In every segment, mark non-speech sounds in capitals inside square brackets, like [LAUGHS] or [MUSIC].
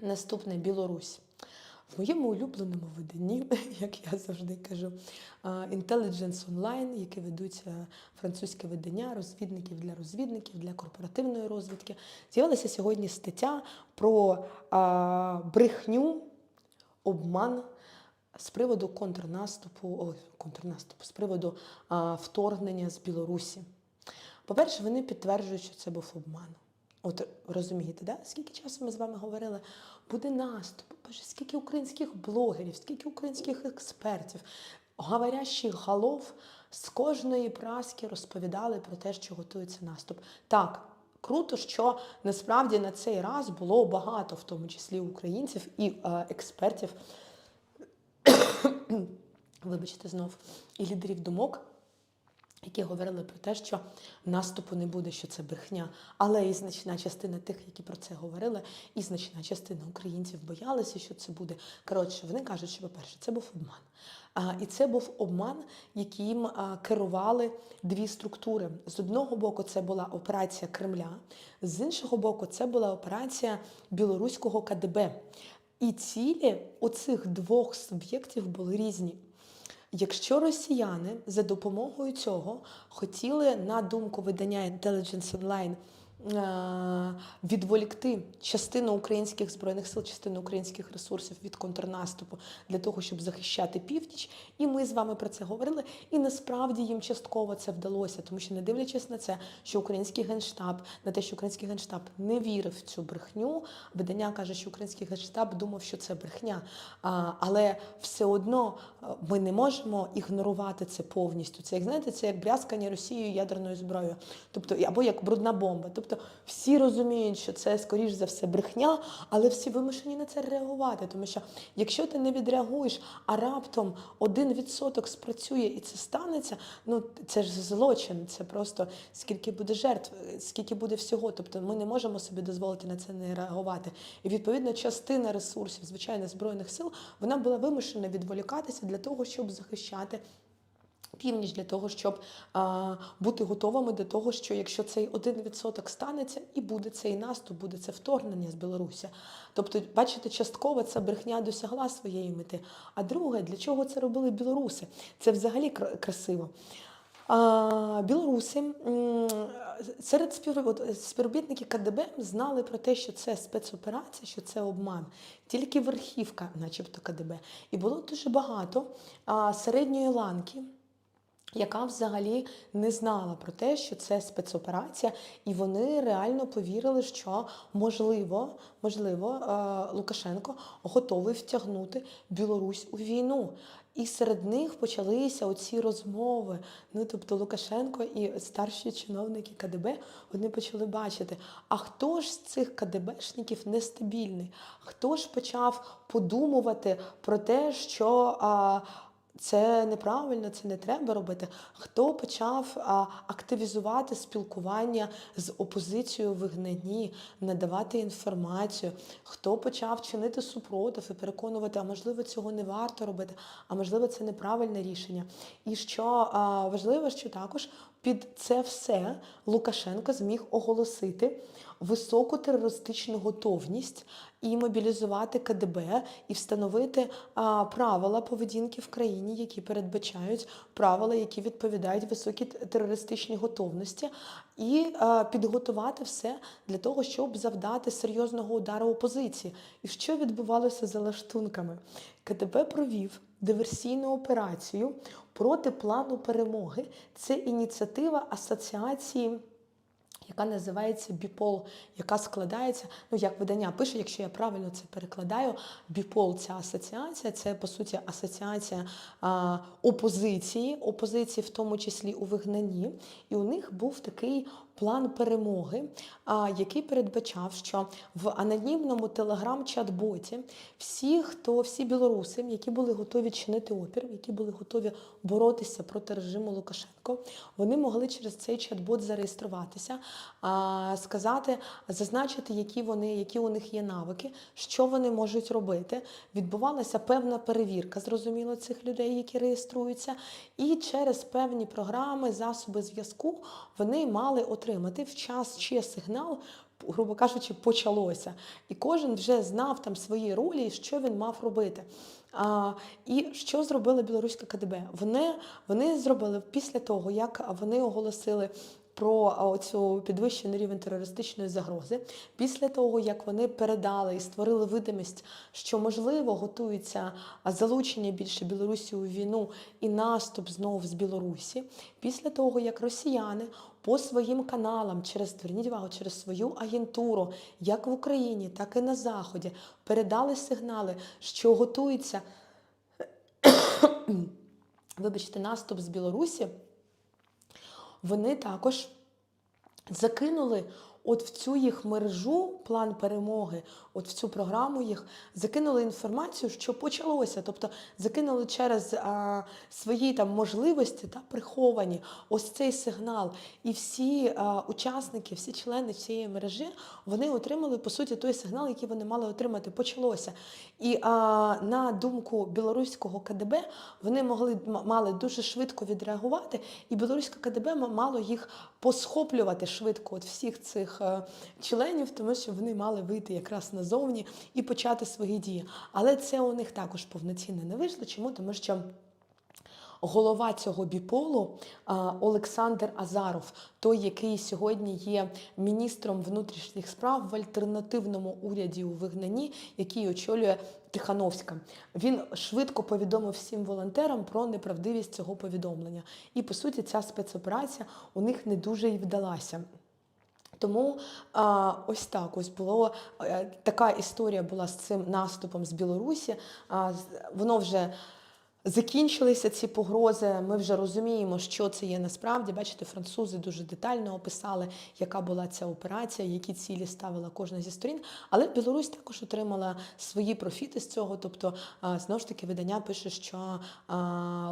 Наступне Білорусь. В моєму улюбленому виданні, [LAUGHS] як я завжди кажу, Intelligence Online, яке ведуть е, французьке видання розвідників для розвідників, для корпоративної розвідки, з'явилася сьогодні стаття про а, брехню, обман з приводу контрнаступу, ой, контрнаступу, з приводу а, вторгнення з Білорусі. По-перше, вони підтверджують, що це був обман. От розумієте, да? скільки часу ми з вами говорили, буде наступ, Боже, скільки українських блогерів, скільки українських експертів, говорящих голов з кожної праски розповідали про те, що готується наступ. Так, круто, що насправді на цей раз було багато, в тому числі українців і е, експертів, [COUGHS] вибачте знов, і лідерів думок, які говорили про те, що наступу не буде, що це брехня. Але і значна частина тих, які про це говорили, і значна частина українців боялися, що це буде. Коротше, вони кажуть, що, по-перше, це був обман. А, і це був обман, яким а, керували дві структури. З одного боку, це була операція Кремля, з іншого боку, це була операція білоруського КДБ. І цілі оцих двох суб'єктів були різні. Якщо росіяни за допомогою цього хотіли, на думку видання Intelligence Online, відволікти частину українських збройних сил, частину українських ресурсів від контрнаступу для того, щоб захищати північ, і ми з вами про це говорили. І насправді їм частково це вдалося, тому що не дивлячись на це, що український генштаб, на те, що український генштаб не вірив в цю брехню, видання каже, що український генштаб думав, що це брехня. Але все одно е, ми не можемо ігнорувати це повністю. Це як знаєте, це як брязкання Росією ядерною зброєю, тобто або як брудна бомба. Тобто всі розуміють, що це скоріш за все брехня, але всі вимушені на це реагувати. Тому що якщо ти не відреагуєш, а раптом один відсоток спрацює і це станеться, ну це ж злочин. Це просто скільки буде жертв, скільки буде всього. Тобто ми не можемо собі дозволити на це не реагувати. І відповідно частина ресурсів, звичайно, збройних сил, вона була вимушена відволікатися для того, щоб захищати. Північ для того, щоб а, бути готовими до того, що якщо цей один відсоток станеться, і буде цей наступ, буде це вторгнення з Білорусі. Тобто, бачите, частково ця брехня досягла своєї мети. А друге, для чого це робили білоруси? Це взагалі красиво. А, білоруси серед спів... співробітників КДБ знали про те, що це спецоперація, що це обман. Тільки верхівка, начебто КДБ. І було дуже багато а, середньої ланки яка взагалі не знала про те, що це спецоперація, і вони реально повірили, що можливо, можливо, е, Лукашенко готовий втягнути Білорусь у війну. І серед них почалися оці розмови. Ну тобто Лукашенко і старші чиновники КДБ вони почали бачити, а хто ж з цих КДБшників нестабільний? Хто ж почав подумувати про те, що а, це неправильно, це не треба робити. Хто почав активізувати спілкування з опозицією в вигнанні, надавати інформацію, хто почав чинити супротив і переконувати, а можливо, цього не варто робити, а можливо, це неправильне рішення. І що важливо, що також під це все Лукашенко зміг оголосити високу терористичну готовність і мобілізувати КДБ, і встановити правила поведінки в країні, які передбачають правила, які відповідають високій терористичній готовності, і а, підготувати все для того, щоб завдати серйозного удару опозиції. І що відбувалося за лаштунками? КДБ провів диверсійну операцію проти плану перемоги. Це ініціатива асоціації яка називається Біпол, яка складається, ну як видання пише, якщо я правильно це перекладаю, Біпол ця асоціація, це по суті асоціація а, опозиції, опозиції в тому числі у вигнанні. І у них був такий план перемоги, який передбачав, що в анонімному телеграм-чат-боті всі, хто всі білоруси, які були готові чинити опір, які були готові боротися проти режиму Лукашенко, вони могли через цей чат-бот зареєструватися, сказати, зазначити, які вони, які у них є навики, що вони можуть робити. Відбувалася певна перевірка, зрозуміло, цих людей, які реєструються, і через певні програми, засоби зв'язку вони мали отримати в час чи сигнал грубо кажучи, почалося. І кожен вже знав там свої ролі, що він мав робити. А, і що зробила білоруська КДБ? Вони, вони зробили після того, як вони оголосили про цю підвищений рівень терористичної загрози, після того, як вони передали і створили видимість, що можливо готується залучення більше Білорусі у війну і наступ знову з Білорусі, після того, як росіяни по своїм каналам, через зверніть увагу, через свою агентуру, як в Україні, так і на Заході, передали сигнали, що готується [COUGHS] вибачте, наступ з Білорусі, вони також закинули от в цю їх мережу, план перемоги, от в цю програму їх, закинули інформацію, що почалося. Тобто закинули через а, свої там можливості та приховані ось цей сигнал. І всі а, учасники, всі члени цієї мережі, вони отримали по суті той сигнал, який вони мали отримати. Почалося. І а, на думку білоруського КДБ, вони могли мали дуже швидко відреагувати, і білоруське КДБ мало їх посхоплювати швидко от всіх цих е, членів, тому що вони мали вийти якраз назовні і почати свої дії. Але це у них також повноцінно не вийшло. Чому? Тому що. Голова цього біполу Олександр Азаров, той, який сьогодні є міністром внутрішніх справ в альтернативному уряді у вигнанні, який очолює Тихановська. Він швидко повідомив всім волонтерам про неправдивість цього повідомлення. І по суті, ця спецоперація у них не дуже і вдалася. Тому а, ось так ось було е, така історія була з цим наступом з Білорусі. А, воно вже закінчилися ці погрози. Ми вже розуміємо, що це є насправді. Бачите, французи дуже детально описали, яка була ця операція, які цілі ставила кожна зі сторін. Але Білорусь також отримала свої профіти з цього. Тобто, знову ж таки, видання пише, що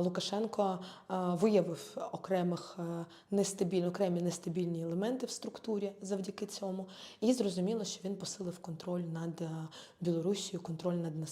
Лукашенко виявив окремих е, нестабільні, окремі нестабільні елементи в структурі завдяки цьому. І зрозуміло, що він посилив контроль над е, Білорусією, контроль над населенням.